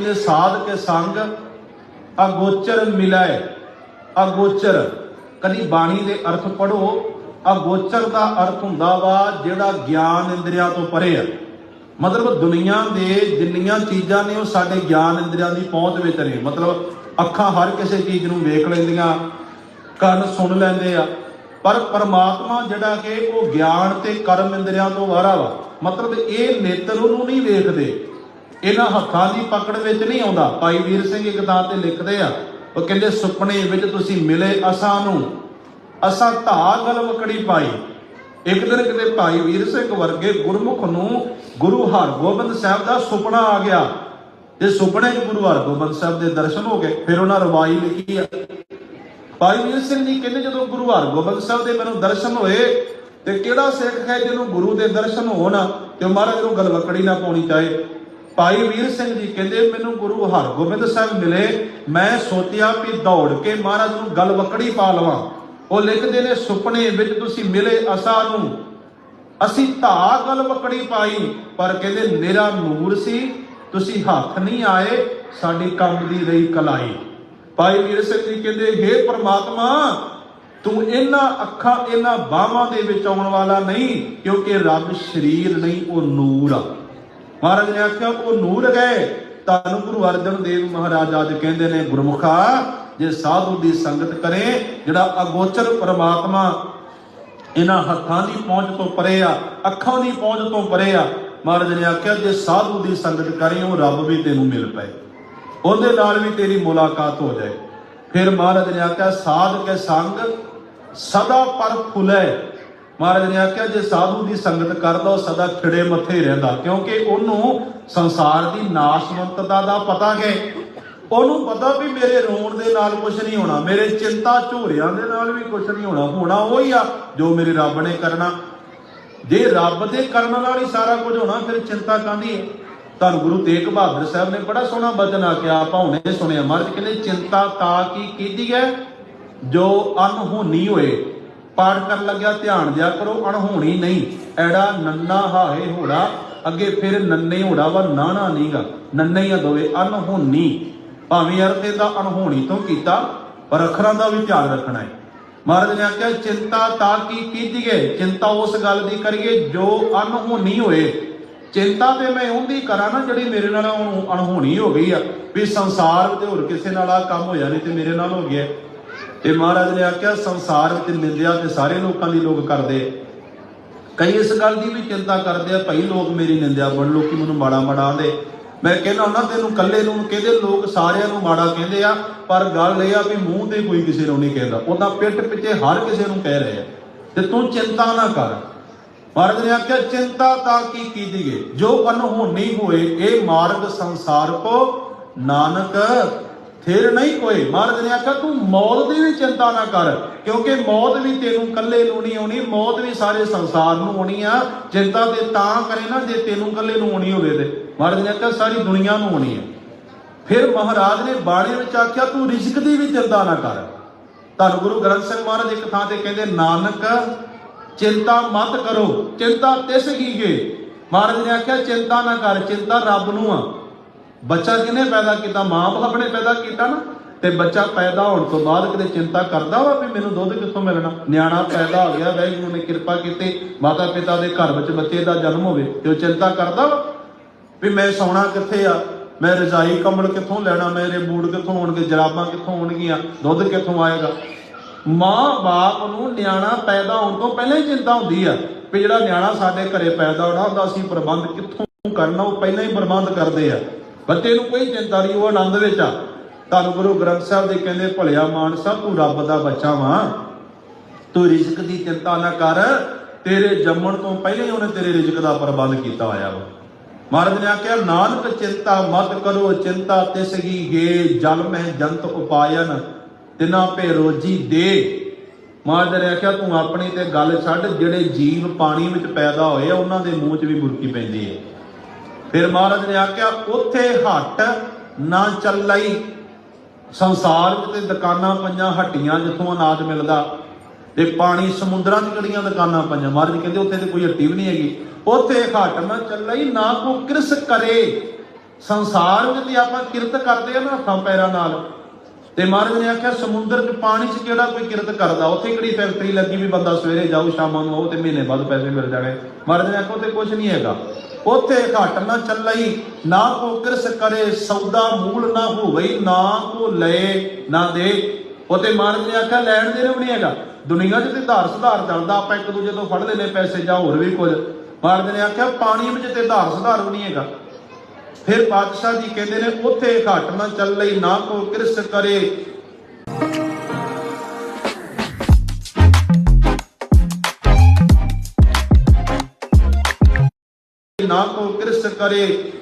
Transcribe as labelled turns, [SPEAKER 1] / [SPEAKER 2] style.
[SPEAKER 1] ਕਹਿੰਦੇ ਸਾਧ ਕੇ ਸੰਗ ਅਗੋਚਰ ਮਿਲਾਏ ਅਗੋਚਰ, ਕਦੀ ਬਾਣੀ ਦੇ ਅਰਥ ਪੜੋ ਅਗੋਚਰ ਦਾ ਅਰਥ ਹੁੰਦਾ ਵਾ ਜਿਹੜਾ ਗਿਆਨ ਇੰਦਰੀਆਂ ਤੋਂ ਪਰੇ ਆ। ਮਤਲਬ ਦੁਨੀਆ ਦੇ ਜਿੰਨੀਆਂ ਚੀਜ਼ਾਂ ਨੇ ਉਹ ਸਾਡੇ ਗਿਆਨ ਇੰਦਰੀਆਂ ਦੀ ਪਹੁੰਚ ਵਿੱਚ ਨੇ। ਮਤਲਬ ਅੱਖਾਂ ਹਰ ਕਿਸੇ ਚੀਜ਼ ਨੂੰ ਵੇਖ ਲੈਂਦੀਆਂ, ਕੰਨ ਸੁਣ ਲੈਂਦੇ ਆ। ਪਰ ਪਰਮਾਤਮਾ ਜਿਹੜਾ ਕਿ ਉਹ ਗਿਆਨ ਤੇ ਕਰਮ ਇੰਦਰੀਆਂ ਤੋਂ ਵਾਰਾ ਵਾ। ਮਤਲਬ ਇਹ ਨੇਤਰ ਉਹਨੂੰ ਨਹੀਂ ਵੇਖਦੇ। ਇਹਨਾਂ ਹੱਥਾਂ ਦੀ ਪਕੜ ਵਿੱਚ ਨਹੀਂ ਆਉਂਦਾ। ਭਾਈ ਵੀਰ ਸਿੰਘ ਇੱਕ ਥਾਂ ਤੇ ਲਿਖਦੇ ਆ, ਉਹ ਕਹਿੰਦੇ, ਸੁਪਨੇ ਵਿੱਚ ਤੁਸੀਂ ਮਿਲੇ ਅਸਾਂ ਨੂੰ। ਅਸਾਂ ਧਾ ਗਲਵਕੜੀ ਪਾਈ। ਇੱਕ ਦਿਨ ਕਿਤੇ ਭਾਈ ਵੀਰ ਸਿੰਘ ਵਰਗੇ ਗੁਰਮੁਖ ਨੂੰ ਗੁਰੂ ਹਰਗੋਬਿੰਦ ਸਾਹਿਬ ਦਾ ਸੁਪਨਾ ਆ ਗਿਆ। ਤੇ ਸੁਪਨੇ 'ਚ ਗੁਰੂ ਹਰਗੋਬਿੰਦ ਸਾਹਿਬ ਦੇ ਦਰਸ਼ਨ ਹੋ ਗਏ, ਫਿਰ ਉਹਨਾਂ ਰਵਾਈ ਲਿਖੀ ਆ। ਭਾਈ ਵੀਰ ਸਿੰਘ ਜੀ ਕਹਿੰਦੇ, ਜਦੋਂ ਗੁਰੂ ਹਰਗੋਬਿੰਦ ਸਾਹਿਬ ਦੇ ਮੈਨੂੰ ਦਰਸ਼ਨ ਹੋਏ, ਤੇ ਕਿਹੜਾ ਸਿੱਖ ਹੈ ਜਿਹਨੂੰ ਗੁਰੂ ਦੇ ਦਰਸ਼ਨ ਹੋਣ, ਤੇ ਮਹਾਰਾਜ ਨੂੰ ਗਲਵਕੜੀ ਨਾ ਪਾਉਣੀ ਚਾਹੇ? ਭਾਈ ਵੀਰ ਸਿੰਘ ਜੀ ਕਹਿੰਦੇ, ਮੈਨੂੰ ਗੁਰੂ ਹਰਗੋਬਿੰਦ ਸਾਹਿਬ ਮਿਲੇ। ਮੈਂ ਸੋਚਿਆ ਵੀ ਦੌੜ ਕੇ ਮਹਾਰਾਜ ਨੂੰ ਗਲਵਕੜੀ ਪਾ ਲਵਾਂ। ਉਹ ਲਿਖਦੇ ਨੇ, ਸੁਪਨੇ ਵਿੱਚ ਤੁਸੀਂ ਮਿਲੇ ਅਸਾਂ ਨੂੰ। ਅਸੀਂ ਧਾ ਗਲਵਕੜੀ ਪਾਈ, ਪਰ ਕਹਿੰਦੇ ਨਿਰਾ ਨੂਰ ਸੀ, ਤੁਸੀਂ ਹੱਥ ਨਹੀਂ ਆਏ, ਸਾਡੀ ਕੰਮ ਦੀ ਰਹੀ ਕਲਾਈ। ਭਾਈ ਵੀਰ ਸਿੰਘ ਜੀ ਕਹਿੰਦੇ हे ਪ੍ਰਮਾਤਮਾ, ਤੂੰ ਇਹਨਾਂ ਅੱਖਾਂ, ਇਹਨਾਂ ਬਾਹਾਂ ਦੇ ਵਿੱਚ ਆਉਣ ਵਾਲਾ ਨਹੀਂ, ਕਿਉਂਕਿ ਰੱਬ ਸ਼ਰੀਰ ਨਹੀਂ, ਉਹ ਨੂਰ ਆ। ਮਹਾਰਾਜ ਨੇ ਆਖਿਆ, ਉਹ ਨੂਰ ਗਏ। ਤੁਹਾਨੂੰ ਗੁਰੂ ਅਰਜਨ ਦੇਵ ਮਹਾਰਾਜ ਅੱਜ ਕਹਿੰਦੇ ਨੇ, ਗੁਰਮੁਖਾ, ਜੇ ਸਾਧੂ ਦੀ ਸੰਗਤ ਕਰੇ, ਜਿਹੜਾ ਅਗੋਚਰ ਪਰਮਾਤਮਾ ਇਹਨਾਂ ਹੱਥਾਂ ਦੀ ਪਹੁੰਚ ਤੋਂ ਪਰੇ ਆ, ਅੱਖਾਂ ਦੀ ਪਹੁੰਚ ਤੋਂ ਪਰੇ ਆ, ਮਹਾਰਾਜ ਨੇ ਆਖਿਆ, ਜੇ ਸਾਧੂ ਦੀ ਸੰਗਤ ਕਰੇ, ਉਹ ਰੱਬ ਵੀ ਤੈਨੂੰ ਮਿਲ ਪਏ। ਉਹਦੇ ਨਾਲ ਵੀ ਤੇਰੀ ਮੁਲਾਕਾਤ ਹੋ ਜਾਏ। ਫਿਰ ਮਹਾਰਾਜ ਨੇ ਆਖਿਆ, ਸਾਧ ਕੇ ਸੰਗ ਸਦਾ ਪਰ ਫੁਲੇ। ਮਹਾਰਾਜ ਨੇ ਆਖਿਆ, ਜੇ ਸਾਧੂ ਦੀ ਸੰਗਤ ਕਰ ਲਓ ਸਦਾ ਖਿੜੇ ਮੱਥੇ ਰਹਿੰਦਾ। ਕਿਉਂਕਿ ਉਹਨੂੰ ਸੰਸਾਰ ਦੀ ਨਾਸ਼ਵੰਤਤਾ ਦਾ ਪਤਾ ਹੈ। ਉਹਨੂੰ ਪਤਾ ਵੀ ਮੇਰੇ ਰੋਣ ਦੇ ਨਾਲ ਕੁਝ ਨਹੀਂ ਹੋਣਾ, ਮੇਰੇ ਚਿੰਤਾ ਝੋਰਿਆਂ ਦੇ ਨਾਲ ਵੀ ਕੁਝ ਨਹੀਂ ਹੋਣਾ। ਹੋਣਾ ਉਹ ਹੀ ਆ ਜੋ ਮੇਰੇ ਰੱਬ ਨੇ ਕਰਨਾ। ਜੇ ਰੱਬ ਦੇ ਕਰਨ ਨਾਲ ਹੀ ਸਾਰਾ ਕੁਝ ਹੋਣਾ, ਫਿਰ ਚਿੰਤਾ ਕਾਹਦੀ ਹੈ? ਧੰਨ ਗੁਰੂ ਤੇਗ ਬਹਾਦਰ ਸਾਹਿਬ ਨੇ ਬੜਾ ਸੋਹਣਾ ਬਚਨ ਆਖਿਆ, ਆਪਾਂ ਹੁਣੇ ਸੁਣਿਆ, ਮਹਾਰਾਜ ਕਹਿੰਦੇ, ਚਿੰਤਾ ਤਾਂ ਕੀ ਕੀਤੀ ਹੈ? ਜੋ ਅਨਹੋਨੀ ਹੋਏ। ਪਾਠ ਕਰਨ ਲੱਗਿਆ, ਧਿਆਨ ਦਿਆ ਕਰੋ, ਅਣਹੋਣੀ ਨਹੀਂ। ਐੜਾ ਨੰਨਾ ਹਾਏ ਹੋੜਾ, ਅੱਗੇ ਫਿਰ ਨੰਨੇ ਹੋੜਾ ਵਾ ਨਾਣਾ ਨਹੀਂਗਾ। ਨੰਨੇ ਹੀ ਦੋਵੇ ਅਨਹੋਣੀ ਭਾਵੇਂ ਅਰਥ ਇਹਦਾ ਅਣਹੋਣੀ ਤੋਂ ਕੀਤਾ, ਪਰ ਅੱਖਰਾਂ ਦਾ ਵੀ ਧਿਆਨ ਰੱਖਣਾ ਹੈ। ਮਹਾਰਾਜ ਨੇ ਆਖਿਆ, ਚਿੰਤਾ ਤਾਂ ਕੀ ਕੀਤੀਏ ਚਿੰਤਾ ਉਸ ਗੱਲ ਦੀ ਕਰੀਏ ਜੋ ਅਨਹੋਣੀ ਹੋਏ। ਚਿੰਤਾ ਤੇ ਮੈਂ ਉਹਦੀ ਕਰਾਂ ਨਾ ਜਿਹੜੀ ਮੇਰੇ ਨਾਲ ਅਣਹੋਣੀ ਹੋ ਗਈ ਆ। ਵੀ ਸੰਸਾਰ ਵਿੱਚ ਹੋਰ ਕਿਸੇ ਨਾਲ ਆ ਕੰਮ ਹੋਇਆ ਨਹੀਂ ਤੇ ਮੇਰੇ ਨਾਲ ਹੋ ਗਿਆ। ਤੇ ਮਹਾਰਾਜ ਨੇ ਆਖਿਆ, ਸੰਸਾਰ ਵਿੱਚ ਨਿੰਦਿਆ ਤੇ ਸਾਰੇ ਲੋਕਾਂ ਦੀ ਲੋਕ ਕਰਦੇ ਕਈ ਇਸ ਗੱਲ ਦੀ ਵੀ ਚਿੰਤਾ ਕਰਦੇ ਆ, ਭਾਈ ਲੋਕ ਮੇਰੀ ਨਿੰਦਿਆ ਬੜ ਲੋਕੀ ਮੈਨੂੰ ਮਾੜਾ ਮਾੜਾ ਆਂਦੇ। ਮੈਂ ਕਹਿੰਦਾ ਉਹਨਾਂ ਤੈਨੂੰ ਕੱਲੇ ਨੂੰ, ਕਹਿੰਦੇ ਲੋਕ ਸਾਰਿਆਂ ਨੂੰ ਮਾੜਾ ਕਹਿੰਦੇ ਆ, ਪਰ ਗੱਲ ਇਹ ਆ ਵੀ ਮੂੰਹ ਤੇ ਕੋਈ ਕਿਸੇ ਨੂੰ ਨਹੀਂ ਕਹਿੰਦਾ। ਉਹਦਾ ਪਿੱਠ ਪਿੱਛੇ ਹਰ ਕਿਸੇ ਨੂੰ ਕਹਿ ਰਹੇ ਆ। ਤੇ ਤੂੰ ਚਿੰਤਾ ਨਾ ਕਰ। ਮਹਾਰਾਜ ਨੇ ਆਖਿਆ, ਚਿੰਤਾ ਤਾਂ ਕੀ ਕੀਦੀਏ ਜੋ ਅਨਹੋਣੀ ਹੋਏ, ਇਹ ਮਾਰਗ ਸੰਸਾਰ ਕੋ, ਨਾਨਕ ਫਿਰ ਨਹੀਂ ਕੋਈ। ਮਹਾਰਾਜ ਨੇ ਆਖਿਆ, ਤੂੰ ਮੌਤ ਦੀ ਵੀ ਚਿੰਤਾ ਨਾ ਕਰ, ਕਿਉਂਕਿ ਮੌਤ ਵੀ ਤੈਨੂੰ ਇਕੱਲੇ ਨੂੰ ਨਹੀਂ ਆਉਣੀ, ਮੌਤ ਵੀ ਸਾਰੇ ਸੰਸਾਰ ਨੂੰ ਆਉਣੀ ਆ। ਚਿੰਤਾ ਤੇ ਤਾਂ ਕਰੇ ਨਾ ਜੇ ਤੈਨੂੰ ਇਕੱਲੇ ਨੂੰ ਆਉਣੀ ਹੋਵੇ ਤੇ। ਮਹਾਰਾਜ ਨੇ ਆਖਿਆ, ਸਾਰੀ ਦੁਨੀਆ ਨੂੰ ਆਉਣੀ ਹੈ ਫਿਰ ਮਹਾਰਾਜ ਨੇ ਬਾਣੀ ਵਿੱਚ ਆਖਿਆ, ਤੂੰ ਰਿਜ਼ਕ ਦੀ ਵੀ ਚਿੰਤਾ ਨਾ ਕਰ। ਧੰਨ ਗੁਰੂ ਗ੍ਰੰਥ ਸਾਹਿਬ ਮਹਾਰਾਜ ਇੱਕ ਥਾਂ ਤੇ ਕਹਿੰਦੇ, ਨਾਨਕ, ਚਿੰਤਾ ਮਤ ਕਰੋ, ਚਿੰਤਾ ਤਿਸ ਕੀਗੇ ਮਹਾਰਾਜ ਨੇ ਆਖਿਆ, ਚਿੰਤਾ ਨਾ ਕਰ, ਚਿੰਤਾ ਰੱਬ ਨੂੰ ਆ। ਬੱਚਾ ਕਿਨੇ ਪੈਦਾ ਕੀਤਾ? ਮਾਂ ਬਾਪ ਨੇ ਪੈਦਾ ਕੀਤਾ ਨਾ। ਤੇ ਬੱਚਾ ਪੈਦਾ ਹੋਣ ਤੋਂ ਬਾਅਦ ਕਿਤੇ ਚਿੰਤਾ ਕਰਦਾ ਵਾ ਵੀ ਮੈਨੂੰ ਦੁੱਧ ਕਿੱਥੋਂ ਮਿਲਣਾ? ਨਿਆਣਾ ਪੈਦਾ ਹੋ ਗਿਆ ਵੈਗੁਰੂ ਨੇ ਕਿਰਪਾ ਕੀਤੀ। ਮਾਤਾ ਪਿਤਾ ਦੇ ਘਰ ਵਿੱਚ ਬੱਚੇ ਦਾ ਜਨਮ ਹੋਵੇ ਤੇ ਉਹ ਚਿੰਤਾ ਕਰਦਾ ਵਾ ਵੀ ਮੈਂ ਸੌਣਾ ਕਿੱਥੇ ਆ? ਮੈਂ ਰਜ਼ਾਈ ਕੰਬਲ ਕਿੱਥੋਂ ਲੈਣਾ? ਮੇਰੇ ਬੂਟ ਕਿੱਥੋਂ ਹੋਣਗੇ? ਜਰਾਬਾਂ ਕਿੱਥੋਂ ਹੋਣਗੀਆਂ? ਦੁੱਧ ਕਿੱਥੋਂ ਆਏਗਾ? ਮਾਂ-ਬਾਪ ਨੂੰ ਨਿਆਣਾ ਪੈਦਾ ਹੋਣ ਤੋਂ ਪਹਿਲਾਂ ਹੀ ਚਿੰਤਾ ਹੁੰਦੀ ਆ ਵੀ ਜਿਹੜਾ ਨਿਆਣਾ ਸਾਡੇ ਘਰੇ ਪੈਦਾ ਹੋਣਾ ਉਹਦਾ ਅਸੀਂ ਪ੍ਰਬੰਧ ਕਿੱਥੋਂ ਕਰਨਾ, ਉਹ ਪਹਿਲਾਂ ਹੀ ਪ੍ਰਬੰਧ ਕਰਦੇ ਆ। ਬੱਚੇ ਨੂੰ ਕੋਈ ਚਿੰਤਾ ਨਹੀਂ ਉਹ ਆਨੰਦ ਵਿੱਚ ਆ। ਤੁਹਾਨੂੰ ਗੁਰੂ ਗ੍ਰੰਥ ਸਾਹਿਬ ਦੇ ਕਹਿੰਦੇ, ਭਲਿਆ ਮਾਨਸਾ ਤੂੰ ਰੱਬ ਦਾ ਬੱਚਾ ਵਾਂ। ਤੂੰ ਰਿਜ਼ਕ ਦੀ ਚਿੰਤਾ ਨਾ ਕਰ। ਤੇਰੇ ਜੰਮਣ ਤੋਂ ਪਹਿਲਾਂ ਹੀ ਉਹਨੇ ਤੇਰੇ ਰਿਜ਼ਕ ਦਾ ਪ੍ਰਬੰਧ ਕੀਤਾ ਹੋਇਆ ਵਾ। ਮਹਾਰਾਜ ਨੇ ਆਖਿਆ, ਨਾਨਕ ਚਿੰਤਾ ਮਤ ਕਰੋ, ਚਿੰਤਾ ਤਿਸਗੀ ਗੇ, ਜਲ ਮਹਿ ਜੰਤ ਉਪਾਇਨ, ਤਿਨਾ ਪੇ ਰੋਜੀ ਦੇ। ਮਹਾਰਾਜ ਨੇ ਆਖਿਆ, ਤੂੰ ਆਪਣੀ ਤੇ ਗੱਲ ਛੱਡ, ਜਿਹੜੇ ਜੀਵ ਪਾਣੀ ਵਿੱਚ ਪੈਦਾ ਹੋਏ ਆ, ਉਹਨਾਂ ਦੇ ਮੂੰਹ 'ਚ ਵੀ ਬੁਰਕੀ ਪੈਂਦੀ ਹੈ ਫਿਰ ਮਹਾਰਾਜ ਨੇ ਆਖਿਆ, ਉੱਥੇ ਹੱਟ ਨਾ ਚੱਲਈ। ਸੰਸਾਰ ਵਿੱਚ ਤੇ ਦੁਕਾਨਾਂ ਪਈਆਂ, ਹੱਟੀਆਂ ਜਿੱਥੋਂ ਅਨਾਜ ਮਿਲਦਾ। ਤੇ ਪਾਣੀ ਸਮੁੰਦਰਾਂ 'ਚ ਕਿਹੜੀਆਂ ਦੁਕਾਨਾਂ ਪਈਆਂ? ਮਹਾਰਾਜ ਕਹਿੰਦੇ, ਉੱਥੇ ਤੇ ਕੋਈ ਹੱਟੀ ਵੀ ਨਹੀਂ ਹੈਗੀ। ਉੱਥੇ ਹੱਟ ਨਾ ਚੱਲਈ, ਨਾ ਕੋ ਕਿਰਸ ਕਰੇ। ਸੰਸਾਰ ਵਿੱਚ ਆਪਾਂ ਕਿਰਤ ਕਰਦੇ ਆ ਨਾ ਹੱਥਾਂ ਪੈਰਾਂ ਨਾਲ ਤੇ ਮਹਾਰਾਜ ਨੇ ਆਖਿਆ, ਸਮੁੰਦਰ 'ਚ ਪਾਣੀ 'ਚ ਕਿਹੜਾ ਕੋਈ ਕਿਰਤ ਕਰਦਾ? ਉੱਥੇ ਕਿਹੜੀ ਫੈਕਟਰੀ ਲੱਗੀ ਵੀ ਬੰਦਾ ਸਵੇਰੇ ਜਾਊ, ਸ਼ਾਮਾਂ ਨੂੰ ਆਓ ਤੇ ਮਹੀਨੇ ਬਾਅਦ ਪੈਸੇ ਮਿਲ ਜਾਣੇ? ਮਹਾਰਾਜ ਨੇ ਆਖਿਆ, ਉੱਥੇ ਕੁਝ ਨਹੀਂ ਹੈਗਾ। ਉੱਥੇ ਘਟ ਨਾ ਚੱਲਈ, ਨਾ ਕੋ ਕਿਰਸ ਕਰੇ, ਸੌਦਾ ਮੂਲ ਨਾ ਹੋਵਈ ਨਾ ਕੋ ਲਏ, ਨਾ ਦੇ। ਉੱਥੇ ਮਹਾਰਾਜ ਨੇ ਆਖਿਆ, ਲੈਣ ਦੇਣ ਵੀ ਨਹੀਂ ਹੈਗਾ। ਦੁਨੀਆ 'ਚ ਤੇ ਧਾਰ ਸੁਧਾਰ ਚੱਲਦਾ, ਆਪਾਂ ਇੱਕ ਦੂਜੇ ਤੋਂ ਫੜ ਲੈਨੇ ਪੈਸੇ ਜਾਂ ਹੋਰ ਵੀ ਕੁਝ। ਮਹਾਰਾਜ ਨੇ ਆਖਿਆ, ਪਾਣੀ ਵਿੱਚ ਤੇ ਧਾਰ ਸੁਧਾਰ ਵੀ ਨਹੀਂ ਹੈਗਾ। ਫਿਰ ਪਾਤਸ਼ਾਹ ਜੀ ਕਹਿੰਦੇ ਨੇ, ਉੱਥੇ ਘਟ ਨਾ ਲਈ, ਨਾ ਕੋ ਕਿਰਸ ਕਰੇ। ਨਾ ਕੋ ਕਿਰਸ ਕਰੇ।